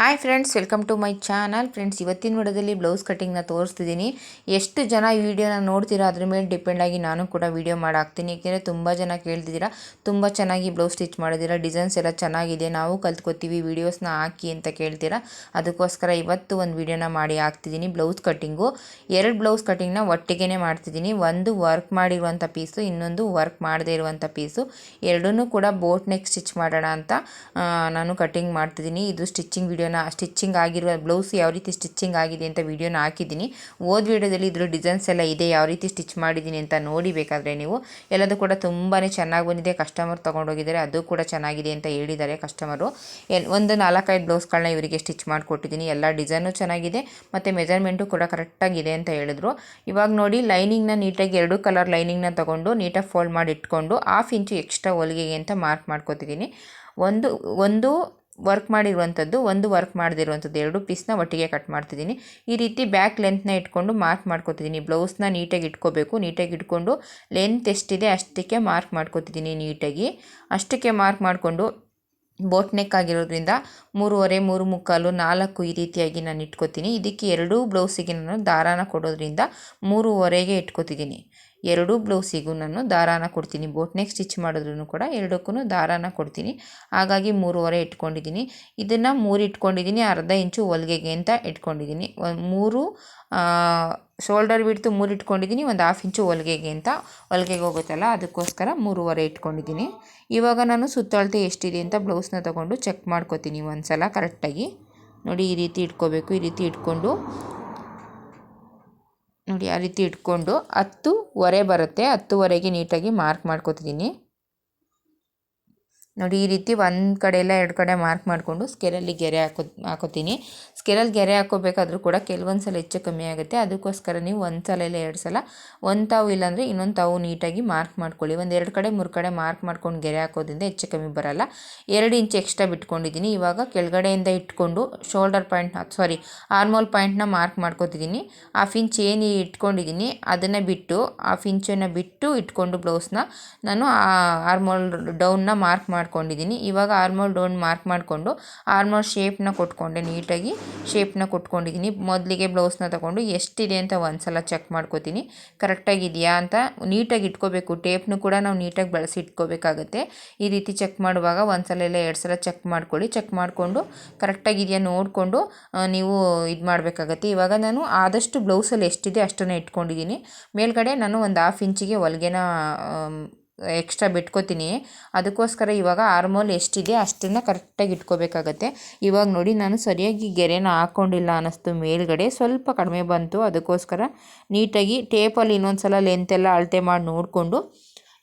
Hi friends welcome to my channel friends ಇವತ್ತಿನ ವಿಡಿಯೋದಲ್ಲಿ blouse ಕಟ್ಟಿಂಗ್ನ ತೋರಿಸ್ತಿದ್ದೀನಿ. ಎಷ್ಟು ಜನ ಈ ವಿಡಿಯೋನ ನೋಡ್ತೀರಾ, ಅದ್ರ ಮೇಲೆ ಡಿಪೆಂಡ್ ಆಗಿ ನಾನು ಕೂಡ ವಿಡಿಯೋ ಮಾಡಿ ಹಾಕ್ತೀನಿ ಏಕೆಂದರೆ ತುಂಬ ಜನ ಕೇಳ್ತಿದ್ದೀರಾ, ತುಂಬ ಚೆನ್ನಾಗಿ ಬ್ಲೌಸ್ ಸ್ಟಿಚ್ ಮಾಡಿದ್ದೀರಾ ಡಿಸೈನ್ಸ್ ಎಲ್ಲ ಚೆನ್ನಾಗಿದೆ, ನಾವು ಕಲ್ತ್ಕೋತೀವಿ ವೀಡಿಯೋಸ್ನ ಹಾಕಿ ಅಂತ ಕೇಳ್ತೀರಾ? ಅದಕ್ಕೋಸ್ಕರ ಇವತ್ತು ಒಂದು ವಿಡಿಯೋನ ಮಾಡಿ ಹಾಕ್ತಿದ್ದೀನಿ ಬ್ಲೌಸ್ ಕಟ್ಟಿಂಗು ಎರಡು ಬ್ಲೌಸ್ ಕಟ್ಟಿಂಗ್ನ ಒಟ್ಟಿಗೆ ಮಾಡ್ತಿದ್ದೀನಿ. ಒಂದು ವರ್ಕ್ ಮಾಡಿರುವಂಥ ಪೀಸು ಇನ್ನೊಂದು ವರ್ಕ್ ಮಾಡದೇ ಇರುವಂಥ ಪೀಸು ಎರಡನ್ನೂ ಕೂಡ ಬೋಟ್ ನೆಕ್ ಸ್ಟಿಚ್ ಮಾಡೋಣ ಅಂತ ನಾನು ಕಟ್ಟಿಂಗ್ ಮಾಡ್ತಿದ್ದೀನಿ. ಇದು ಸ್ಟಿಚಿಂಗ್ ವಿಡಿಯೋನ ಸ್ಟಿಚ್ಚಿಂಗ್ ಆಗಿರುವ, ಬ್ಲೌಸ್ ಯಾವ ರೀತಿ ಸ್ಟಿಚ್ಚಿಂಗ್ ಆಗಿದೆ ಅಂತ ವಿಡಿಯೋನ ಹಾಕಿದ್ದೀನಿ. ಓದ್ ವಿಡಿಯೋದಲ್ಲಿ ಇದ್ರ ಡಿಸೈನ್ಸ್ ಎಲ್ಲ ಇದೆ, ಯಾವ ರೀತಿ ಸ್ಟಿಚ್ ಮಾಡಿದ್ದೀನಿ ಅಂತ ನೋಡಿ ಬೇಕಾದರೆ ನೀವು. ಎಲ್ಲದೂ ಕೂಡ ತುಂಬಾ ಚೆನ್ನಾಗಿ ಬಂದಿದೆ, ಕಸ್ಟಮರ್ ತೊಗೊಂಡೋಗಿದ್ದಾರೆ, ಅದು ಕೂಡ ಚೆನ್ನಾಗಿದೆ ಅಂತ ಹೇಳಿದ್ದಾರೆ ಕಸ್ಟಮರು. ಒಂದು ನಾಲ್ಕೈದು ಬ್ಲೌಸ್ಗಳನ್ನ ಇವರಿಗೆ ಸ್ಟಿಚ್ ಮಾಡಿಕೊಟ್ಟಿದ್ದೀನಿ. ಎಲ್ಲ ಡಿಸೈನು ಚೆನ್ನಾಗಿದೆ, ಮತ್ತು ಮೆಜರ್ಮೆಂಟು ಕೂಡ ಕರೆಕ್ಟಾಗಿದೆ ಅಂತ ಹೇಳಿದ್ರು. ಇವಾಗ ನೋಡಿ, ಲೈನಿಂಗ್ನ ನೀಟಾಗಿ ಎರಡು ಕಲರ್ ಲೈನಿಂಗ್ನ ತೊಗೊಂಡು ನೀಟಾಗಿ ಫೋಲ್ಡ್ ಮಾಡಿ ಇಟ್ಕೊಂಡು, ಹಾಫ್ ಇಂಚು ಎಕ್ಸ್ಟ್ರಾ ಹೊಲಿಗೆಗೆ ಅಂತ ಮಾರ್ಕ್ ಮಾಡ್ಕೋತಿದ್ದೀನಿ. ಒಂದು ಒಂದು ವರ್ಕ್ ಮಾಡಿರುವಂಥದ್ದು, ಒಂದು ವರ್ಕ್ ಮಾಡದಿರುವಂಥದ್ದು, ಎರಡು ಪೀಸ್ನ ಒಟ್ಟಿಗೆ ಕಟ್ ಮಾಡ್ತಿದ್ದೀನಿ. ಈ ರೀತಿ ಬ್ಯಾಕ್ ಲೆಂತ್ನ ಇಟ್ಕೊಂಡು ಮಾರ್ಕ್ ಮಾಡ್ಕೊತಿದ್ದೀನಿ. ಬ್ಲೌಸ್ನ ನೀಟಾಗಿ ಇಟ್ಕೋಬೇಕು. ನೀಟಾಗಿ ಇಟ್ಕೊಂಡು ಲೆಂತ್ ಎಷ್ಟಿದೆ ಅಷ್ಟಕ್ಕೆ ಮಾರ್ಕ್ ಮಾಡ್ಕೊತಿದ್ದೀನಿ ನೀಟಾಗಿ ಅಷ್ಟಕ್ಕೆ ಮಾರ್ಕ್ ಮಾಡಿಕೊಂಡು ಬೋಟ್ ನೆಕ್ ಆಗಿರೋದ್ರಿಂದ ಮೂರುವರೆ ಮೂರು ಮುಕ್ಕಾಲು ನಾಲ್ಕು ಈ ರೀತಿಯಾಗಿ ನಾನು ಇಟ್ಕೋತೀನಿ. ಇದಕ್ಕೆ ಎರಡೂ ಬ್ಲೌಸಿಗೆ ನಾನು ದಾರಾನ ಕೊಡೋದ್ರಿಂದ ಮೂರುವರೆಗೆ ಇಟ್ಕೋತಿದ್ದೀನಿ. ಎರಡೂ ಬ್ಲೌಸಿಗೂ ನಾನು ದಾರಾನ ಕೊಡ್ತೀನಿ. ಬೋಟ್ ನೆಕ್ ಸ್ಟಿಚ್ ಮಾಡಿದ್ರೂ ಕೂಡ ಎರಡಕ್ಕೂ ದಾರಾನ ಕೊಡ್ತೀನಿ. ಹಾಗಾಗಿ ಮೂರುವರೆ ಇಟ್ಕೊಂಡಿದ್ದೀನಿ. ಇದನ್ನು ಮೂರು ಇಟ್ಕೊಂಡಿದ್ದೀನಿ, ಅರ್ಧ ಇಂಚು ಹೊಲಿಗೆಗೆ ಅಂತ ಇಟ್ಕೊಂಡಿದ್ದೀನಿ. ಮೂರು ಶೋಲ್ಡರ್ ಬಿಡ್ತು ಮೂರು ಇಟ್ಕೊಂಡಿದ್ದೀನಿ, ಒಂದು ಹಾಫ್ ಇಂಚು ಹೊಲಿಗೆಗೆ ಅಂತ. ಹೊಲಿಗೆಗೆ ಹೋಗುತ್ತಲ್ಲ, ಅದಕ್ಕೋಸ್ಕರ ಮೂರುವರೆ ಇಟ್ಕೊಂಡಿದ್ದೀನಿ. ಇವಾಗ ನಾನು ಸುತ್ತಳತೆ ಎಷ್ಟಿದೆ ಅಂತ ಬ್ಲೌಸ್ನ ತೊಗೊಂಡು ಚೆಕ್ ಮಾಡ್ಕೊತೀನಿ ಒಂದು ಸಲ ಕರೆಕ್ಟಾಗಿ ನೋಡಿ, ಈ ರೀತಿ ಇಟ್ಕೋಬೇಕು, ಈ ರೀತಿ ಇಟ್ಕೊಂಡು. ನೋಡಿ ಆ ರೀತಿ ಇಟ್ಕೊಂಡು ಹತ್ತುವರೆ ಬರುತ್ತೆ. ಹತ್ತುವರೆಗೆ ನೀಟಾಗಿ ಮಾರ್ಕ್ ಮಾಡ್ಕೊತಿದ್ದೀನಿ. ನೋಡಿ, ಈ ರೀತಿ ಒಂದು ಕಡೆ ಎರಡು ಕಡೆ ಮಾರ್ಕ್ ಮಾಡಿಕೊಂಡು ಸ್ಕೇಲಲ್ಲಿ ಗೆರೆ ಹಾಕೋ, ಹಾಕೋತೀನಿ. ಸ್ಕೇಲಲ್ಲಿ ಗೆರೆ ಹಾಕೋಬೇಕಾದ್ರೂ ಕೂಡ ಕೆಲವೊಂದು ಸಲ ಹೆಚ್ಚು ಕಮ್ಮಿ ಆಗುತ್ತೆ. ಅದಕ್ಕೋಸ್ಕರ ನೀವು ಒಂದು ಸಲ ಇಲ್ಲ ಎರಡು ಸಲ ಒಂದು ತಾವು ಇಲ್ಲಾಂದರೆ ಇನ್ನೊಂದು ತಾವು ನೀಟಾಗಿ ಮಾರ್ಕ್ ಮಾಡ್ಕೊಳ್ಳಿ. ಒಂದು ಎರಡು ಕಡೆ, ಮೂರು ಕಡೆ ಮಾರ್ಕ್ ಮಾಡ್ಕೊಂಡು ಗೆರೆ ಹಾಕೋದ್ರಿಂದ ಹೆಚ್ಚು ಕಮ್ಮಿ ಬರಲ್ಲ. ಎರಡು ಇಂಚ್ ಎಕ್ಸ್ಟ್ರಾ ಬಿಟ್ಕೊಂಡಿದ್ದೀನಿ. ಇವಾಗ ಕೆಳಗಡೆಯಿಂದ ಇಟ್ಕೊಂಡು ಶೋಲ್ಡರ್ ಪಾಯಿಂಟ್ ಸಾರಿ ಆರ್ಮೋಲ್ ಪಾಯಿಂಟ್ನ ಮಾರ್ಕ್ ಮಾಡ್ಕೊತಿದ್ದೀನಿ. ಹಾಫ್ ಇಂಚ್ ಏನು ಇಟ್ಕೊಂಡಿದ್ದೀನಿ, ಅದನ್ನು ಬಿಟ್ಟು ಹಾಫ್ ಇಂಚನ್ನು ಬಿಟ್ಟು ಇಟ್ಕೊಂಡು ಬ್ಲೌಸ್ನ ನಾನು ಆರ್ಮೋಲ್ ಡೌನ್ನ ಮಾರ್ಕ್ ಮಾಡ್ಕೊಂಡಿದ್ದೀನಿ. ಇವಾಗ ಆರ್ಮೋಲ್ ಡೌನ್ ಮಾರ್ಕ್ ಮಾಡಿಕೊಂಡು ಆರ್ಮೋಲ್ ಶೇಪ್ನ ಕೊಟ್ಕೊಂಡೆ, ನೀಟಾಗಿ ಶೇಪ್ನ ಕೊಟ್ಕೊಂಡಿದ್ದೀನಿ. ಮೊದಲಿಗೆ ಬ್ಲೌಸ್ನ ತಗೊಂಡು ಎಷ್ಟಿದೆ ಅಂತ ಒಂದ್ಸಲ ಚೆಕ್ ಮಾಡ್ಕೋತೀನಿ. ಕರೆಕ್ಟಾಗಿದೆಯಾ ಅಂತ ನೀಟಾಗಿ ಇಟ್ಕೋಬೇಕು. ಟೇಪ್ನು ಕೂಡ ನಾವು ನೀಟಾಗಿ ಬಳಸಿ ಇಟ್ಕೋಬೇಕಾಗತ್ತೆ. ಈ ರೀತಿ ಚೆಕ್ ಮಾಡುವಾಗ ಒಂದ್ಸಲ ಎಲ್ಲ ಎರಡು ಸಲ ಚೆಕ್ ಮಾಡ್ಕೊಳ್ಳಿ. ಚೆಕ್ ಮಾಡಿಕೊಂಡು ಕರೆಕ್ಟಾಗಿದೆಯಾ ನೋಡಿಕೊಂಡು ನೀವು ಇದು ಮಾಡಬೇಕಾಗತ್ತೆ. ಇವಾಗ ನಾನು ಆದಷ್ಟು ಬ್ಲೌಸಲ್ಲಿ ಎಷ್ಟಿದೆ ಅಷ್ಟನ್ನು ಇಟ್ಕೊಂಡಿದ್ದೀನಿ. ಮೇಲ್ಗಡೆ ನಾನು ಒಂದು ಹಾಫ್ ಇಂಚಿಗೆ ಹೊಲಿಗೆನ ಎಕ್ಸ್ಟ್ರಾ ಬಿಟ್ಕೋತೀನಿ. ಅದಕ್ಕೋಸ್ಕರ ಇವಾಗ ಆರ್ಮೋಲ್ ಎಷ್ಟಿದೆ ಅಷ್ಟನ್ನು ಕರೆಕ್ಟಾಗಿ ಇಟ್ಕೋಬೇಕಾಗತ್ತೆ. ಇವಾಗ ನೋಡಿ, ನಾನು ಸರಿಯಾಗಿ ಗೆರೆನ ಹಾಕ್ಕೊಂಡಿಲ್ಲ ಅನ್ನಿಸ್ತು ಮೇಲ್ಗಡೆ. ಸ್ವಲ್ಪ ಕಡಿಮೆ ಬಂತು. ಅದಕ್ಕೋಸ್ಕರ ನೀಟಾಗಿ ಟೇಪಲ್ಲಿ ಇನ್ನೊಂದು ಸಲ ಲೆಂತೆಲ್ಲ ಅಳತೆ ಮಾಡಿ ನೋಡಿಕೊಂಡು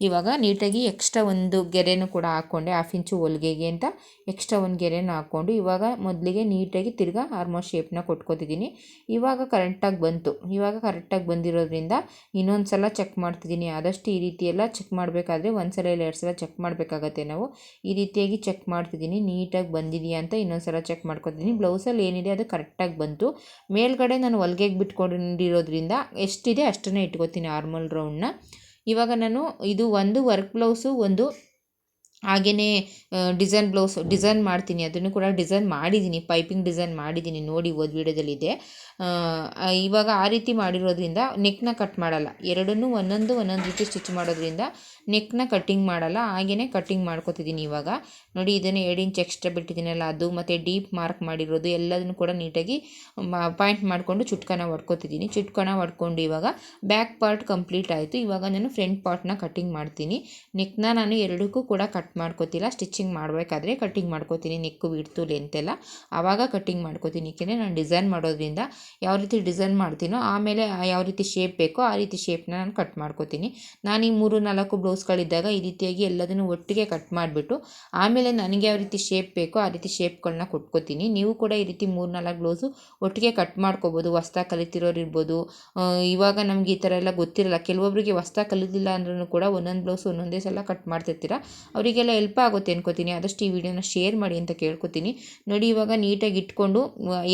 ಇವಾಗ ನೀಟಾಗಿ ಎಕ್ಸ್ಟ್ರಾ ಒಂದು ಗೆರೆನೂ ಕೂಡ ಹಾಕ್ಕೊಂಡೆ ಹಾಫ್ ಇಂಚು ಹೊಲಿಗೆಗೆ ಅಂತ ಎಕ್ಸ್ಟ್ರಾ ಒಂದು ಗೆರೆನ ಹಾಕ್ಕೊಂಡು ಇವಾಗ ಮೊದಲಿಗೆ ನೀಟಾಗಿ ತಿರ್ಗಾ ಆರ್ಮೋಸ್ಟ್ ಶೇಪ್ನ ಕೊಟ್ಕೋತಿದ್ದೀನಿ. ಇವಾಗ ಕರೆಕ್ಟಾಗಿ ಬಂತು. ಇವಾಗ ಕರೆಕ್ಟಾಗಿ ಬಂದಿರೋದ್ರಿಂದ ಇನ್ನೊಂದು ಸಲ ಚೆಕ್ ಮಾಡ್ತಿದ್ದೀನಿ. ಆದಷ್ಟು ಈ ರೀತಿ ಎಲ್ಲ ಚೆಕ್ ಮಾಡಬೇಕಾದ್ರೆ ಒಂದು ಸಲ ಇಲ್ಲ ಎರಡು ಸಲ ಚೆಕ್ ಮಾಡಬೇಕಾಗತ್ತೆ ನಾವು. ಈ ರೀತಿಯಾಗಿ ಚೆಕ್ ಮಾಡ್ತಿದ್ದೀನಿ. ನೀಟಾಗಿ ಬಂದಿದೆಯಾ ಅಂತ ಇನ್ನೊಂದು ಸಲ ಚೆಕ್ ಮಾಡ್ಕೊತೀನಿ ಬ್ಲೌಸಲ್ಲಿ ಏನಿದೆ ಅದು ಕರೆಕ್ಟಾಗಿ ಬಂತು. ಮೇಲ್ಗಡೆ ನಾನು ಹೊಲ್ಗೆಗೆ ಬಿಟ್ಕೊಂಡಿರೋದ್ರಿಂದ ಎಷ್ಟಿದೆ ಅಷ್ಟನ್ನೇ ಇಟ್ಕೋತೀನಿ ನಾರ್ಮಲ್ ರೌಂಡ್ನ ಇವಾಗ ನಾನು ಇದು ಒಂದು ವರ್ಕ್ ಬ್ಲೌಸು ಒಂದು ಹಾಗೆಯೇ ಡಿಸೈನ್ ಬ್ಲೌಸ್ ಡಿಸೈನ್ ಮಾಡ್ತೀನಿ. ಅದನ್ನು ಕೂಡ ಡಿಸೈನ್ ಮಾಡಿದ್ದೀನಿ. ಪೈಪಿಂಗ್ ಡಿಸೈನ್ ಮಾಡಿದ್ದೀನಿ. ನೋಡಿ ಓದ್ ವೀಡಿಯೋದಲ್ಲಿದೆ. ಇವಾಗ ಆ ರೀತಿ ಮಾಡಿರೋದ್ರಿಂದ ನೆಕ್ನ ಕಟ್ ಮಾಡಲ್ಲ. ಎರಡನ್ನೂ ಒಂದೊಂದು ಒಂದೊಂದು ರೀತಿ ಸ್ಟಿಚ್ ಮಾಡೋದ್ರಿಂದ ನೆಕ್ನ ಕಟ್ಟಿಂಗ್ ಮಾಡಲ್ಲ. ಹಾಗೆಯೇ ಕಟ್ಟಿಂಗ್ ಮಾಡ್ಕೊತಿದ್ದೀನಿ ಇವಾಗ. ನೋಡಿ, ಇದನ್ನು ಎರಡು ಇಂಚ್ ಎಕ್ಸ್ಟ್ರಾ ಬಿಟ್ಟಿದ್ದೀನಲ್ಲ ಅದು, ಮತ್ತು ಡೀಪ್ ಮಾರ್ಕ್ ಮಾಡಿರೋದು, ಎಲ್ಲದನ್ನು ಕೂಡ ನೀಟಾಗಿ ಪಾಯಿಂಟ್ ಮಾಡಿಕೊಂಡು ಚುಟ್ಕನ ಹೊಡ್ಕೊತಿದ್ದೀನಿ ಚುಟ್ಕನ ಹೊಡ್ಕೊಂಡು ಇವಾಗ ಬ್ಯಾಕ್ ಪಾರ್ಟ್ ಕಂಪ್ಲೀಟ್ ಆಯಿತು. ಇವಾಗ ನಾನು ಫ್ರಂಟ್ ಪಾರ್ಟ್ನ ಕಟ್ಟಿಂಗ್ ಮಾಡ್ತೀನಿ. ನೆಕ್ನ ನಾನು ಎರಡಕ್ಕೂ ಕೂಡ ಕಟ್ ಮಾಡ್ಕೋತಿಲ್ಲ ಸ್ಟಿಚಿಂಗ್ ಮಾಡಬೇಕಾದ್ರೆ ಕಟ್ಟಿಂಗ್ ಮಾಡ್ಕೋತೀನಿ, ನೆಕ್ಕು ಬಿಡ್ತು ಲೆಂತೆಲ್ಲ ಆವಾಗ ಕಟ್ಟಿಂಗ್ ಮಾಡ್ಕೋತೀನಿ. ಏಕೆಂದರೆ ನಾನು ಡಿಸೈನ್ ಮಾಡೋದ್ರಿಂದ ಯಾವ ರೀತಿ ಡಿಸೈನ್ ಮಾಡ್ತೀನೋ, ಆಮೇಲೆ ಯಾವ ರೀತಿ ಶೇಪ್ ಬೇಕೋ ಆ ರೀತಿ ಶೇಪ್ನ ನಾನು ಕಟ್ ಮಾಡ್ಕೋತೀನಿ. ನಾನು ಈ ಮೂರು ನಾಲ್ಕು ಬ್ಲೌಸ್ಗಳಿದ್ದಾಗ ಈ ರೀತಿಯಾಗಿ ಎಲ್ಲದನ್ನು ಒಟ್ಟಿಗೆ ಕಟ್ ಮಾಡಿಬಿಟ್ಟು, ಆಮೇಲೆ ನನಗೆ ಯಾವ ರೀತಿ ಶೇಪ್ ಬೇಕೋ ಆ ರೀತಿ ಶೇಪ್ಗಳನ್ನ ಕೊಟ್ಕೋತೀನಿ. ನೀವು ಕೂಡ ಈ ರೀತಿ ಮೂರು ನಾಲ್ಕು ಬ್ಲೌಸು ಒಟ್ಟಿಗೆ ಕಟ್ ಮಾಡ್ಕೋಬೋದು. ಹೊಸ್ದಾಗಿ ಕಲಿತಿರೋರು ಇರ್ಬೋದು. ಇವಾಗ ನಮಗೆ ಈ ಥರ ಎಲ್ಲ ಗೊತ್ತಿರಲ್ಲ. ಕೆಲವೊಬ್ಬರಿಗೆ ಹೊಸ್ದಾಗಿ ಕಲಿತಿಲ್ಲ ಅಂದ್ರೂ ಕೂಡ ಒಂದೊಂದು ಬ್ಲೌಸ್ ಒಂದೊಂದೇ ಸಲ ಕಟ್ ಮಾಡ್ತಿರ್ತೀರ? ಅವರಿಗೆ ನಿಮಗೆಲ್ಲ ಹೆಲ್ಪ್ ಆಗುತ್ತೆ ಅನ್ಕೋತೀನಿ. ಆದಷ್ಟು ಈ ವಿಡಿಯೋನ ಶೇರ್ ಮಾಡಿ ಅಂತ ಕೇಳ್ಕೊತೀನಿ. ನೋಡಿ, ಇವಾಗ ನೀಟಾಗಿ ಇಟ್ಕೊಂಡು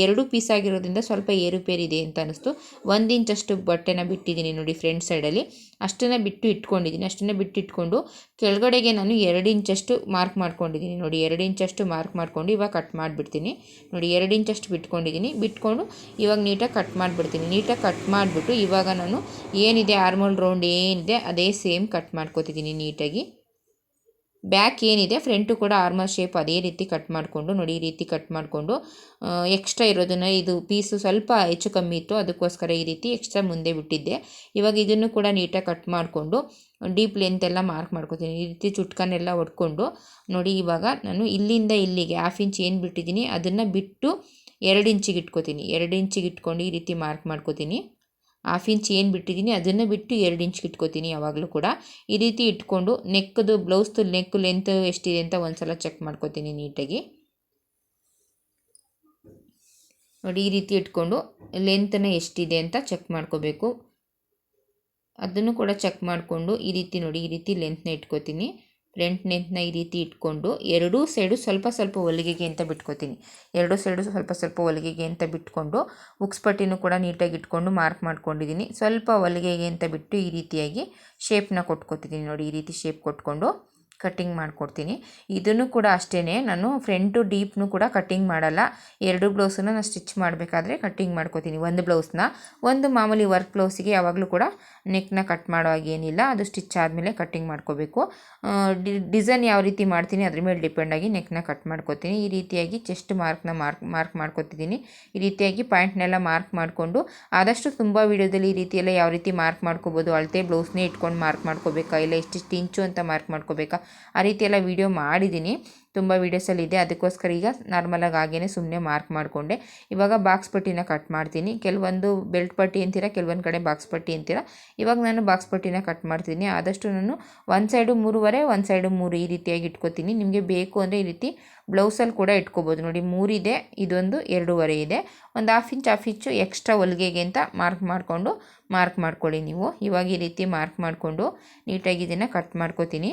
ಎರಡು ಪೀಸ್ ಆಗಿರೋದ್ರಿಂದ ಸ್ವಲ್ಪ ಏರುಪೇರಿದೆ ಅಂತ ಅನ್ನಿಸ್ತು ಒಂದು ಇಂಚಷ್ಟು ಬಟ್ಟೆನ ಬಿಟ್ಟಿದ್ದೀನಿ ನೋಡಿ ಫ್ರಂಟ್ ಸೈಡಲ್ಲಿ ಅಷ್ಟನ್ನು ಬಿಟ್ಟು ಇಟ್ಕೊಂಡಿದ್ದೀನಿ. ಅಷ್ಟನ್ನು ಬಿಟ್ಟು ಇಟ್ಕೊಂಡು, ಕೆಳಗಡೆಗೆ ನಾನು ಎರಡು ಇಂಚಷ್ಟು ಮಾರ್ಕ್ ಮಾಡ್ಕೊಂಡಿದ್ದೀನಿ. ನೋಡಿ, ಎರಡು ಇಂಚಷ್ಟು ಮಾರ್ಕ್ ಮಾಡ್ಕೊಂಡು ಇವಾಗ ಕಟ್ ಮಾಡಿಬಿಡ್ತೀನಿ. ನೋಡಿ, ಎರಡು ಇಂಚಷ್ಟು ಬಿಟ್ಕೊಂಡಿದ್ದೀನಿ. ಬಿಟ್ಕೊಂಡು ಇವಾಗ ನೀಟಾಗಿ ಕಟ್ ಮಾಡಿಬಿಡ್ತೀನಿ. ನೀಟಾಗಿ ಕಟ್ ಮಾಡಿಬಿಟ್ಟು ಇವಾಗ ನಾನು ಏನಿದೆ ಆರ್ಮೋಲ್ ರೌಂಡ್ ಏನಿದೆ, ಅದೇ ಸೇಮ್ ಕಟ್ ಮಾಡ್ಕೊತಿದ್ದೀನಿ ನೀಟಾಗಿ ಬ್ಯಾಕ್ ಏನಿದೆ, ಫ್ರಂಟು ಕೂಡ ಆರ್ಮರ್ ಶೇಪ್ ಅದೇ ರೀತಿ ಕಟ್ ಮಾಡಿಕೊಂಡು, ನೋಡಿ ಈ ರೀತಿ ಕಟ್ ಮಾಡಿಕೊಂಡು ಎಕ್ಸ್ಟ್ರಾ ಇರೋದನ್ನು ಇದು ಪೀಸು ಸ್ವಲ್ಪ ಹೆಚ್ಚು ಕಮ್ಮಿ ಇತ್ತು, ಅದಕ್ಕೋಸ್ಕರ ಈ ರೀತಿ ಎಕ್ಸ್ಟ್ರಾ ಮುಂದೆ ಬಿಟ್ಟಿದ್ದೆ. ಇವಾಗ ಇದನ್ನು ಕೂಡ ನೀಟಾಗಿ ಕಟ್ ಮಾಡಿಕೊಂಡು ಡೀಪ್ ಲೆಂತ್ ಎಲ್ಲ ಮಾರ್ಕ್ ಮಾಡ್ಕೊತೀನಿ. ಈ ರೀತಿ ಚುಟ್ಕನ್ನೆಲ್ಲ ಹೊಡ್ಕೊಂಡು ನೋಡಿ ಇವಾಗ ನಾನು ಇಲ್ಲಿಂದ ಇಲ್ಲಿಗೆ ಹಾಫ್ ಇಂಚ್ ಏನು ಬಿಟ್ಟಿದ್ದೀನಿ, ಅದನ್ನು ಬಿಟ್ಟು ಎರಡು ಇಂಚಿಗೆ ಇಟ್ಕೋತೀನಿ. ಎರಡು ಇಂಚಿಗೆ ಇಟ್ಕೊಂಡು ಈ ರೀತಿ ಮಾರ್ಕ್ ಮಾಡ್ಕೋತೀನಿ. ಹಾಫ್ ಇಂಚ್ ಏನು ಬಿಟ್ಟಿದ್ದೀನಿ ಅದನ್ನು ಬಿಟ್ಟು ಎರಡು ಇಂಚ್ಗೆ ಇಟ್ಕೋತೀನಿ ಯಾವಾಗಲೂ ಕೂಡ. ಈ ರೀತಿ ಇಟ್ಕೊಂಡು ನೆಕ್ಕದು ಬ್ಲೌಸ್ದು ನೆಕ್ ಲೆಂತ್ ಎಷ್ಟಿದೆ ಅಂತ ಒಂದ್ಸಲ ಚೆಕ್ ಮಾಡ್ಕೋತೀನಿ ನೀಟಾಗಿ. ನೋಡಿ, ಈ ರೀತಿ ಇಟ್ಕೊಂಡು ಲೆಂತನ ಎಷ್ಟಿದೆ ಅಂತ ಚೆಕ್ ಮಾಡ್ಕೋಬೇಕು. ಅದನ್ನು ಕೂಡ ಚೆಕ್ ಮಾಡಿಕೊಂಡು ಈ ರೀತಿ ನೋಡಿ, ಈ ರೀತಿ ಲೆಂತ್ನ ಇಟ್ಕೋತೀನಿ. ಫ್ರಂಟ್ ಲೆಂತ್ನ ಈ ರೀತಿ ಇಟ್ಕೊಂಡು ಎರಡೂ ಸೈಡು ಸ್ವಲ್ಪ ಸ್ವಲ್ಪ ಹೊಲಿಗೆಗೆ ಅಂತ ಬಿಟ್ಕೋತೀನಿ. ಎರಡೂ ಸೈಡು ಸ್ವಲ್ಪ ಸ್ವಲ್ಪ ಹೊಲಿಗೆಗೆ ಅಂತ ಬಿಟ್ಕೊಂಡು ಉಕ್ಸ್ ಪಟ್ಟಿನೂ ಕೂಡ ನೀಟಾಗಿ ಇಟ್ಕೊಂಡು ಮಾರ್ಕ್ ಮಾಡ್ಕೊಂಡಿದ್ದೀನಿ. ಸ್ವಲ್ಪ ಹೊಲಿಗೆಗೆ ಅಂತ ಬಿಟ್ಟು ಈ ರೀತಿಯಾಗಿ ಶೇಪ್ನ ಕೊಟ್ಕೋತಿದ್ದೀನಿ ನೋಡಿ, ಈ ರೀತಿ ಶೇಪ್ ಕೊಟ್ಕೊಂಡು ಕಟ್ಟಿಂಗ್ ಮಾಡಿಕೊಡ್ತೀನಿ. ಇದನ್ನು ಕೂಡ ಅಷ್ಟೇ ನಾನು ಫ್ರಂಟು ಡೀಪ್ನು ಕೂಡ ಕಟ್ಟಿಂಗ್ ಮಾಡಲ್ಲ. ಎರಡು ಬ್ಲೌಸನ್ನು ನಾನು ಸ್ಟಿಚ್ ಮಾಡಬೇಕಾದ್ರೆ ಕಟ್ಟಿಂಗ್ ಮಾಡ್ಕೋತೀನಿ, ಒಂದು ಬ್ಲೌಸ್ನ. ಒಂದು ಮಾಮೂಲಿ ವರ್ಕ್ ಬ್ಲೌಸಿಗೆ ಯಾವಾಗಲೂ ಕೂಡ ನೆಕ್ನ ಕಟ್ ಮಾಡೋ ಹಾಗೇನಿಲ್ಲ ಅದು ಸ್ಟಿಚ್ ಆದಮೇಲೆ ಕಟ್ಟಿಂಗ್ ಮಾಡ್ಕೋಬೇಕು. ಡಿಸೈನ್ ಯಾವ ರೀತಿ ಮಾಡ್ತೀನಿ ಅದ್ರ ಮೇಲೆ ಡಿಪೆಂಡ್ ಆಗಿ ನೆಕ್ನ ಕಟ್ ಮಾಡ್ಕೋತೀನಿ. ಈ ರೀತಿಯಾಗಿ ಚೆಸ್ಟ್ ಮಾರ್ಕ್ನ ಮಾರ್ಕ್ ಮಾರ್ಕ್ ಮಾಡ್ಕೋತಿದ್ದೀನಿ. ಈ ರೀತಿಯಾಗಿ ಪಾಯಿಂಟ್ನೆಲ್ಲ ಮಾರ್ಕ್ ಮಾಡಿಕೊಂಡು, ಆದಷ್ಟು ತುಂಬ ವೀಡಿಯೋದಲ್ಲಿ ಈ ರೀತಿಯೆಲ್ಲ ಯಾವ ರೀತಿ ಮಾರ್ಕ್ ಮಾಡ್ಕೋಬೋದು, ಅಳತೆ ಬ್ಲೌಸ್ನೇ ಇಟ್ಕೊಂಡು ಮಾರ್ಕ್ ಮಾಡ್ಕೋಬೇಕಾ, ಇಲ್ಲ ಇಷ್ಟಿಷ್ಟು ಇಂಚು ಅಂತ ಮಾರ್ಕ್ ಮಾಡ್ಕೋಬೇಕಾ ಆ ರೀತಿ ಎಲ್ಲ ವೀಡಿಯೋ ಮಾಡಿದ್ದೀನಿ. ತುಂಬ ವೀಡಿಯೋಸಲ್ಲಿ ಇದೆ. ಅದಕ್ಕೋಸ್ಕರ ಈಗ ನಾರ್ಮಲಾಗಿ ಹಾಗೇ ಸುಮ್ಮನೆ ಮಾರ್ಕ್ ಮಾಡಿಕೊಂಡೆ. ಇವಾಗ ಬಾಕ್ಸ್ ಪಟ್ಟಿನ ಕಟ್ ಮಾಡ್ತೀನಿ. ಕೆಲವೊಂದು ಬೆಲ್ಟ್ ಪಟ್ಟಿ ಅಂತೀರ, ಕೆಲವೊಂದು ಕಡೆ ಬಾಕ್ಸ್ ಪಟ್ಟಿ ಅಂತೀರ, ಇವಾಗ ನಾನು ಬಾಕ್ಸ್ ಪಟ್ಟಿನ ಕಟ್ ಮಾಡ್ತೀನಿ ಆದಷ್ಟು ನಾನು ಒಂದು ಸೈಡು ಮೂರುವರೆ, ಒಂದು ಸೈಡು ಮೂರು ಈ ರೀತಿಯಾಗಿ ಇಟ್ಕೋತೀನಿ. ನಿಮಗೆ ಬೇಕು ಅಂದರೆ ಈ ರೀತಿ ಬ್ಲೌಸಲ್ಲಿ ಕೂಡ ಇಟ್ಕೋಬೋದು. ನೋಡಿ ಮೂರಿದೆ ಇದೊಂದು ಎರಡೂವರೆ ಇದೆ. ಒಂದು half inch half inch extra ಹೊಲಿಗೆಗೆ ಅಂತ ಮಾರ್ಕ್ ಮಾಡಿಕೊಂಡು ಮಾರ್ಕ್ ಮಾಡ್ಕೊಳ್ಳಿ ನೀವು. ಇವಾಗ ಈ ರೀತಿ ಮಾರ್ಕ್ ಮಾಡಿಕೊಂಡು ನೀಟಾಗಿ ಇದನ್ನು ಕಟ್ ಮಾಡ್ಕೋತೀನಿ.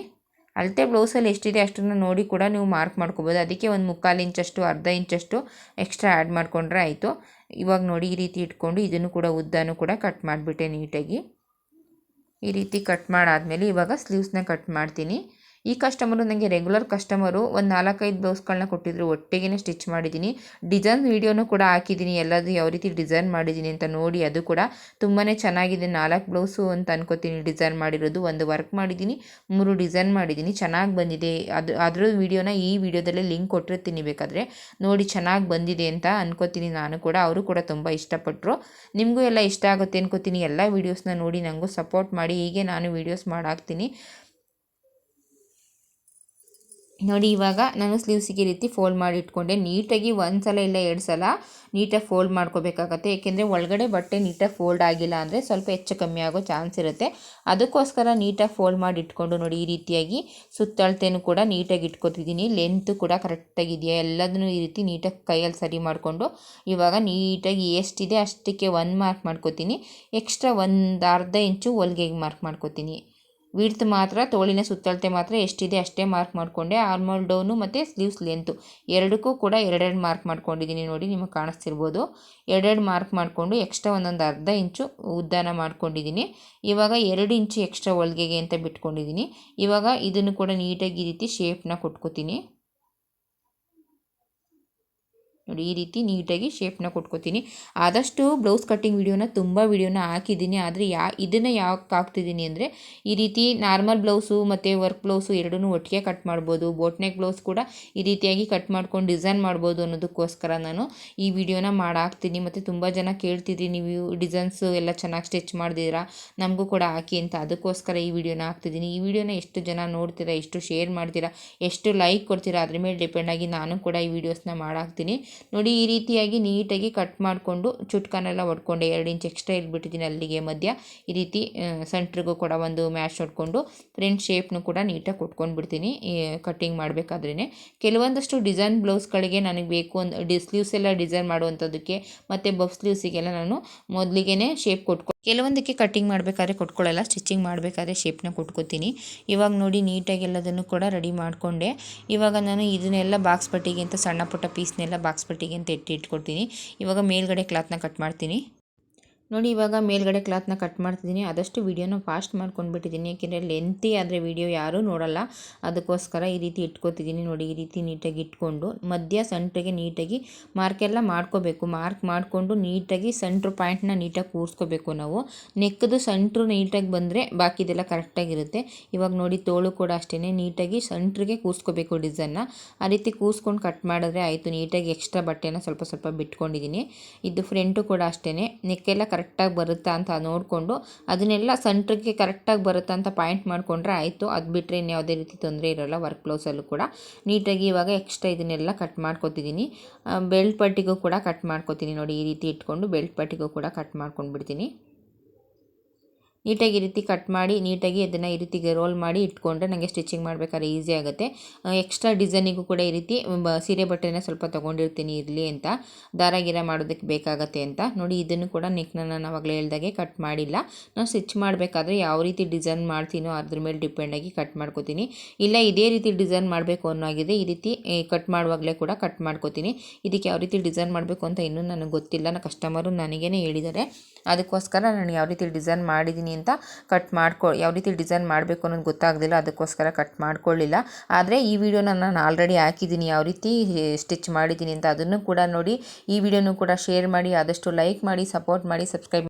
ಅಳತೆ ಬ್ಲೌಸಲ್ಲಿ ಎಷ್ಟಿದೆ ಅಷ್ಟನ್ನು ನೋಡಿ ಕೂಡ ನೀವು ಮಾರ್ಕ್ ಮಾಡ್ಕೋಬೋದು. ಅದಕ್ಕೆ ಒಂದು ಮುಕ್ಕಾಲು ಇಂಚಷ್ಟು, ಅರ್ಧ ಇಂಚಷ್ಟು ಎಕ್ಸ್ಟ್ರಾ ಆ್ಯಡ್ ಮಾಡಿಕೊಂಡ್ರೆ ಆಯಿತು. ಇವಾಗ ನೋಡಿ ಈ ರೀತಿ ಇಟ್ಕೊಂಡು ಇದನ್ನು ಕೂಡ ಉದ್ದನೂ ಕೂಡ ಕಟ್ ಮಾಡಿಬಿಟ್ಟೆ ನೀಟಾಗಿ. ಈ ರೀತಿ ಕಟ್ ಮಾಡಾದಮೇಲೆ ಇವಾಗ ಸ್ಲೀವ್ಸ್ನ ಕಟ್ ಮಾಡ್ತೀನಿ. ಈ ಕಸ್ಟಮರು ನನಗೆ ರೆಗ್ಯುಲರ್ ಕಸ್ಟಮರು ಒಂದು ನಾಲ್ಕೈದು ಬ್ಲೌಸ್ಗಳನ್ನ ಕೊಟ್ಟಿದ್ರು. ಒಟ್ಟಿಗೆ ಸ್ಟಿಚ್ ಮಾಡಿದ್ದೀನಿ. ಡಿಸೈನ್ ವೀಡಿಯೋನೂ ಕೂಡ ಹಾಕಿದ್ದೀನಿ. ಎಲ್ಲದು ಯಾವ ರೀತಿ ಡಿಸೈನ್ ಮಾಡಿದ್ದೀನಿ ಅಂತ ನೋಡಿ ಅದು ಕೂಡ ತುಂಬಾ ಚೆನ್ನಾಗಿದೆ. ನಾಲ್ಕು ಬ್ಲೌಸು ಅಂತ ಅನ್ಕೋತೀನಿ. ಡಿಸೈನ್ ಮಾಡಿರೋದು ಒಂದು ವರ್ಕ್ ಮಾಡಿದ್ದೀನಿ. ಮೂರು ಡಿಸೈನ್ ಮಾಡಿದ್ದೀನಿ. ಚೆನ್ನಾಗಿ ಬಂದಿದೆ. ಅದು ಅದ್ರ ವೀಡಿಯೋನ ಈ ವಿಡಿಯೋದಲ್ಲೇ ಲಿಂಕ್ ಕೊಟ್ಟಿರ್ತೀನಿ ಬೇಕಾದರೆ. ನೋಡಿ ಚೆನ್ನಾಗಿ ಬಂದಿದೆ ಅಂತ ಅನ್ಕೋತೀನಿ ನಾನು ಕೂಡ. ಅವರು ಕೂಡ ತುಂಬ ಇಷ್ಟಪಟ್ಟರು ನಿಮಗೂ ಎಲ್ಲ ಇಷ್ಟ ಆಗುತ್ತೆ ಅನ್ಕೋತೀನಿ. ಎಲ್ಲ ವೀಡಿಯೋಸ್ನ ನೋಡಿ ನನಗೂ ಸಪೋರ್ಟ್ ಮಾಡಿ. ಹೀಗೆ ನಾನು ವೀಡಿಯೋಸ್ ಮಾಡಾಕ್ತೀನಿ. ನೋಡಿ, ಇವಾಗ ನಾನು ಸ್ಲೀವ್ಸಿಗೆ ರೀತಿ ಫೋಲ್ಡ್ ಮಾಡಿ ಇಟ್ಕೊಂಡೆ. ನೀಟಾಗಿ ಒಂದು ಸಲ ಇಲ್ಲ ಎರಡು ಸಲ ನೀಟಾಗಿ ಫೋಲ್ಡ್ ಮಾಡ್ಕೋಬೇಕಾಗತ್ತೆ. ಏಕೆಂದರೆ ಒಳಗಡೆ ಬಟ್ಟೆ ನೀಟಾಗಿ ಫೋಲ್ಡ್ ಆಗಿಲ್ಲ ಅಂದರೆ ಸ್ವಲ್ಪ ಹೆಚ್ಚು ಕಮ್ಮಿ ಆಗೋ ಚಾನ್ಸ್ ಇರುತ್ತೆ. ಅದಕ್ಕೋಸ್ಕರ ನೀಟಾಗಿ ಫೋಲ್ಡ್ ಮಾಡಿ ಇಟ್ಕೊಂಡು ನೋಡಿ, ಈ ರೀತಿಯಾಗಿ ಸುತ್ತಳತೆಯೂ ಕೂಡ ನೀಟಾಗಿ ಇಟ್ಕೋತಿದ್ದೀನಿ. ಲೆಂತ್ ಕೂಡ ಕರೆಕ್ಟಾಗಿದೆಯಾ ಎಲ್ಲದನ್ನು ಈ ರೀತಿ ನೀಟಾಗಿ ಕೈಯಲ್ಲಿ ಸರಿ ಮಾಡಿಕೊಂಡು ಇವಾಗ ನೀಟಾಗಿ ಎಷ್ಟಿದೆ ಅಷ್ಟಕ್ಕೆ ಒಂದು ಮಾರ್ಕ್ ಮಾಡ್ಕೋತೀನಿ. ಎಕ್ಸ್ಟ್ರಾ ಒಂದು ಅರ್ಧ ಇಂಚು ಹೊಲ್ಗೆಗೆ ಮಾರ್ಕ್ ಮಾಡ್ಕೋತೀನಿ. ವಿಡ್ತ್ ಮಾತ್ರ, ತೋಳಿನ ಸುತ್ತಳತೆ ಮಾತ್ರ ಎಷ್ಟಿದೆ ಅಷ್ಟೇ ಮಾರ್ಕ್ ಮಾಡಿಕೊಂಡೆ. ಆರ್ಮೋಲ್ ಡೌನು ಮತ್ತು ಸ್ಲೀವ್ಸ್ ಲೆಂತು ಎರಡಕ್ಕೂ ಕೂಡ ಎರಡೆರಡು ಮಾರ್ಕ್ ಮಾಡ್ಕೊಂಡಿದ್ದೀನಿ ನೋಡಿ, ನಿಮಗೆ ಕಾಣಿಸ್ತಿರ್ಬೋದು. ಎರಡೆರಡು ಮಾರ್ಕ್ ಮಾಡಿಕೊಂಡು ಎಕ್ಸ್ಟ್ರಾ ಒಂದೊಂದು ಅರ್ಧ ಇಂಚು ಉದ್ದಾನ ಮಾಡ್ಕೊಂಡಿದ್ದೀನಿ. ಇವಾಗ ಎರಡು ಇಂಚು ಎಕ್ಸ್ಟ್ರಾ ಹೊಲ್ಗೆಗೆ ಅಂತ ಬಿಟ್ಕೊಂಡಿದ್ದೀನಿ. ಇವಾಗ ಇದನ್ನು ಕೂಡ ನೀಟಾಗಿ ಈ ರೀತಿ ಶೇಪ್ನ ಕೊಟ್ಕೋತೀನಿ. ನೋಡಿ, ಈ ರೀತಿ ನೀಟಾಗಿ ಶೇಪ್ನ ಕೊಟ್ಕೋತೀನಿ. ಆದಷ್ಟು ಬ್ಲೌಸ್ ಕಟ್ಟಿಂಗ್ ವಿಡಿಯೋನ ತುಂಬ ವಿಡಿಯೋನ ಹಾಕಿದ್ದೀನಿ. ಆದರೆ ಯಾ, ಇದನ್ನು ಯಾಕೆ ಹಾಕ್ತಿದ್ದೀನಿ ಅಂದರೆ, ಈ ರೀತಿ ನಾರ್ಮಲ್ ಬ್ಲೌಸು ಮತ್ತು ವರ್ಕ್ ಬ್ಲೌಸು ಎರಡೂ ಒಟ್ಟಿಗೆ ಕಟ್ ಮಾಡ್ಬೋದು. ಬೋಟ್ನೆಕ್ ಬ್ಲೌಸ್ ಕೂಡ ಈ ರೀತಿಯಾಗಿ ಕಟ್ ಮಾಡ್ಕೊಂಡು ಡಿಸೈನ್ ಮಾಡ್ಬೋದು ಅನ್ನೋದಕ್ಕೋಸ್ಕರ ನಾನು ಈ ವಿಡಿಯೋನ ಮಾಡಾಕ್ತೀನಿ. ಮತ್ತು ತುಂಬ ಜನ ಕೇಳ್ತಿದ್ದೀನಿ ನೀವು ಡಿಸೈನ್ಸು ಎಲ್ಲ ಚೆನ್ನಾಗಿ ಸ್ಟಿಚ್ ಮಾಡಿದ್ದೀರಾ ನಮಗೂ ಕೂಡ ಹಾಕಿ ಅಂತ. ಅದಕ್ಕೋಸ್ಕರ ಈ ವಿಡಿಯೋನ ಹಾಕ್ತಿದ್ದೀನಿ. ಈ ವಿಡಿಯೋನ ಎಷ್ಟು ಜನ ನೋಡ್ತೀರಾ, ಎಷ್ಟು ಶೇರ್ ಮಾಡ್ತೀರಾ, ಎಷ್ಟು ಲೈಕ್ ಕೊಡ್ತೀರಾ, ಅದ್ರ ಮೇಲೆ ಡಿಪೆಂಡಾಗಿ ನಾನು ಕೂಡ ಈ ವಿಡಿಯೋಸ್ನ ಮಾಡಾಕ್ತೀನಿ. ನೋಡಿ, ಈ ರೀತಿಯಾಗಿ ನೀಟಾಗಿ ಕಟ್ ಮಾಡಿಕೊಂಡು ಚುಟ್ಕನೆಲ್ಲ ಹೊಡ್ಕೊಂಡೆ ಎರಡು ಇಂಚ್ ಎಕ್ಸ್ಟ್ರಾ ಇಟ್ಬಿಟ್ಟಿದ್ದೀನಿ ಅಲ್ಲಿಗೆ ಮಧ್ಯ. ಈ ರೀತಿ ಸೆಂಟ್ರಿಗೂ ಕೂಡ ಒಂದು ಮ್ಯಾಶ್ ಹೊಡ್ಕೊಂಡು ಶೇಪ್ ಶೇಪ್ನು ಕೂಡ ನೀಟಾಗಿ ಕೊಟ್ಕೊಂಡು ಬಿಡ್ತೀನಿ ಕಟ್ಟಿಂಗ್ ಮಾಡಬೇಕಾದ್ರೇ ಕೆಲವೊಂದಷ್ಟು ಡಿಸೈನ್ ಬ್ಲೌಸ್ಗಳಿಗೆ ನನಗೆ ಬೇಕು ಒಂದು ಸ್ಲೀವ್ಸ್ ಎಲ್ಲ ಡಿಸೈನ್ ಮಾಡುವಂಥದ್ದಕ್ಕೆ, ಮತ್ತು ಬಫ್ ಸ್ಲೀವ್ಸಿಗೆಲ್ಲ ನಾನು ಮೊದಲಿಗೆ ಶೇಪ್ ಕೊಟ್ಕೊ ಕೆಲವೊಂದಕ್ಕೆ ಕಟ್ಟಿಂಗ್ ಮಾಡಬೇಕಾದ್ರೆ ಕೊಟ್ಕೊಳ್ಳಲ್ಲ ಸ್ಟಿಚಿಂಗ್ ಮಾಡಬೇಕಾದ್ರೆ ಶೇಪ್ನ ಕೊಟ್ಕೋತೀನಿ. ಇವಾಗ ನೋಡಿ ನೀಟಾಗಿ ಎಲ್ಲದನ್ನು ಕೂಡ ರೆಡಿ ಮಾಡಿಕೊಂಡೆ. ಇವಾಗ ನಾನು ಇದನ್ನೆಲ್ಲ ಬಾಕ್ಸ್ ಪಟ್ಟಿಗೆ ಅಂತ ಸಣ್ಣ ಪುಟ್ಟ ಪೀಸ್ನೆಲ್ಲ ಬಾಕ್ಸ್ ಪಟ್ಟಿಗೆ ಅಂತ ಇಟ್ಟಿಟ್ಕೊಡ್ತೀನಿ ಇವಾಗ ಮೇಲ್ಗಡೆ ಕ್ಲಾತ್ನ ಕಟ್ ಮಾಡ್ತೀನಿ. ನೋಡಿ, ಇವಾಗ ಮೇಲ್ಗಡೆ ಕ್ಲಾತ್ನ ಕಟ್ ಮಾಡ್ತಿದ್ದೀನಿ. ಆದಷ್ಟು ವೀಡಿಯೋನ ಫಾಸ್ಟ್ ಮಾಡ್ಕೊಂಡ್ಬಿಟ್ಟಿದ್ದೀನಿ. ಯಾಕೆಂದರೆ ಲೆಂತಿ ಆದರೆ ವೀಡಿಯೋ ಯಾರೂ ನೋಡಲ್ಲ. ಅದಕ್ಕೋಸ್ಕರ ಈ ರೀತಿ ಇಟ್ಕೋತಿದ್ದೀನಿ ನೋಡಿ, ಈ ರೀತಿ ನೀಟಾಗಿ ಇಟ್ಕೊಂಡು. ಮಧ್ಯ ಸೆಂಟ್ರಿಗೆ ನೀಟಾಗಿ ಮಾರ್ಕೆಲ್ಲ ಮಾಡ್ಕೋಬೇಕು. ಮಾರ್ಕ್ ಮಾಡಿಕೊಂಡು ನೀಟಾಗಿ ಸೆಂಟ್ರ್ ಪಾಯಿಂಟ್ನ ನೀಟಾಗಿ ಕೂರಿಸ್ಕೋಬೇಕು ನಾವು. ನೆಕ್ಕದು ಸೆಂಟ್ರು ನೀಟಾಗಿ ಬಂದರೆ ಬಾಕಿದೆಲ್ಲ ಕರೆಕ್ಟಾಗಿರುತ್ತೆ. ಇವಾಗ ನೋಡಿ, ತೋಳು ಕೂಡ ಅಷ್ಟೇ ನೀಟಾಗಿ ಸೆಂಟ್ರಿಗೆ ಕೂರಿಸ್ಕೋಬೇಕು ಡಿಸೈನ್ನ. ಆ ರೀತಿ ಕೂರಿಸ್ಕೊಂಡು ಕಟ್ ಮಾಡಿದ್ರೆ ಆಯಿತು. ನೀಟಾಗಿ ಎಕ್ಸ್ಟ್ರಾ ಬಟ್ಟೆನ ಸ್ವಲ್ಪ ಸ್ವಲ್ಪ ಬಿಟ್ಕೊಂಡಿದ್ದೀನಿ. ಇದು ಫ್ರೆಂಟು ಕೂಡ ಅಷ್ಟೇ ನೆಕ್ಕೆಲ್ಲ ಕರೆಕ್ಟಾಗಿ ಬರುತ್ತಾ ಅಂತ ನೋಡಿಕೊಂಡು ಅದನ್ನೆಲ್ಲ ಸೆಂಟ್ರಿಗೆ ಕರೆಕ್ಟಾಗಿ ಬರುತ್ತಾ ಅಂತ ಪಾಯಿಂಟ್ ಮಾಡಿಕೊಂಡ್ರೆ ಆಯಿತು. ಅದು ಬಿಟ್ಟರೆ ಇನ್ನು ಯಾವುದೇ ರೀತಿ ತೊಂದರೆ ಇರೋಲ್ಲ ವರ್ಕ್ ಕ್ಲೋಸಲ್ಲೂ ಕೂಡ. ನೀಟಾಗಿ ಇವಾಗ ಎಕ್ಸ್ಟ್ರಾ ಇದನ್ನೆಲ್ಲ ಕಟ್ ಮಾಡ್ಕೊತಿದ್ದೀನಿ. ಬೆಲ್ಟ್ ಪಟ್ಟಿಗೂ ಕೂಡ ಕಟ್ ಮಾಡ್ಕೊತೀನಿ ನೋಡಿ ಈ ರೀತಿ ಇಟ್ಕೊಂಡು ಬೆಲ್ಟ್ ಪಟ್ಟಿಗೂ ಕೂಡ ಕಟ್ ಮಾಡ್ಕೊಂಡು ಬಿಡ್ತೀನಿ ನೀಟಾಗಿ ಈ ರೀತಿ ಕಟ್ ಮಾಡಿ, ನೀಟಾಗಿ ಅದನ್ನು ಈ ರೀತಿ ರೋಲ್ ಮಾಡಿ ಇಟ್ಕೊಂಡ್ರೆ ನನಗೆ ಸ್ಟಿಚಿಂಗ್ ಮಾಡಬೇಕಾದ್ರೆ ಈಸಿ ಆಗುತ್ತೆ. ಎಕ್ಸ್ಟ್ರಾ ಡಿಸೈನಿಗೂ ಕೂಡ ಈ ರೀತಿ ಸೀರೆ ಬಟ್ಟೆನ ಸ್ವಲ್ಪ ತೊಗೊಂಡಿರ್ತೀನಿ ಇರಲಿ ಅಂತ ದಾರ ಗಿರ ಮಾಡೋದಕ್ಕೆ ಬೇಕಾಗತ್ತೆ ಅಂತ. ನೋಡಿ, ಇದನ್ನು ಕೂಡ ನೆಕ್ನ ನಾನು ಅವಾಗಲೇ ಹೇಳ್ದಾಗೆ ಕಟ್ ಮಾಡಿಲ್ಲ. ನಾನು ಸ್ಟಿಚ್ ಮಾಡಬೇಕಾದ್ರೆ ಯಾವ ರೀತಿ ಡಿಸೈನ್ ಮಾಡ್ತೀನೋ ಅದ್ರ ಮೇಲೆ ಡಿಪೆಂಡಾಗಿ ಕಟ್ ಮಾಡ್ಕೋತೀನಿ. ಇಲ್ಲ, ಇದೇ ರೀತಿ ಡಿಸೈನ್ ಮಾಡಬೇಕು ಅನ್ನೋ ಆಗಿದೆ ಈ ರೀತಿ ಕಟ್ ಮಾಡುವಾಗಲೇ ಕೂಡ ಕಟ್ ಮಾಡ್ಕೋತೀನಿ. ಇದಕ್ಕೆ ಯಾವ ರೀತಿ ಡಿಸೈನ್ ಮಾಡಬೇಕು ಅಂತ ಇನ್ನೂ ನನಗೆ ಗೊತ್ತಿಲ್ಲ. ನನ್ನ ಕಸ್ಟಮರು ನನಗೇ ಹೇಳಿದ್ದಾರೆ. ಅದಕ್ಕೋಸ್ಕರ ನಾನು ಯಾವ ರೀತಿ ಡಿಸೈನ್ ಮಾಡಿದ್ದೀನಿ ಅಂತ ಕಟ್ ಮಾಡ್ಕೊ, ಯಾವ ರೀತಿ ಡಿಸೈನ್ ಮಾಡಬೇಕು ಅನ್ನೋದು ಗೊತ್ತಾಗಲಿಲ್ಲ ಅದಕ್ಕೋಸ್ಕರ ಕಟ್ ಮಾಡ್ಕೊಳ್ಳಿಲ್ಲ. ಆದರೆ ಈ ವಿಡಿಯೋನ ನಾನು ಆಲ್ರೆಡಿ ಹಾಕಿದ್ದೀನಿ, ಯಾವ ರೀತಿ ಸ್ಟಿಚ್ ಮಾಡಿದ್ದೀನಿ ಅಂತ ಅದನ್ನು ಕೂಡ ನೋಡಿ, ಈ ವಿಡಿಯೋನು ಕೂಡ ಶೇರ್ ಮಾಡಿ, ಆದಷ್ಟು ಲೈಕ್ ಮಾಡಿ ಸಪೋರ್ಟ್ ಮಾಡಿ ಸಬ್ಸ್ಕ್ರೈಬ್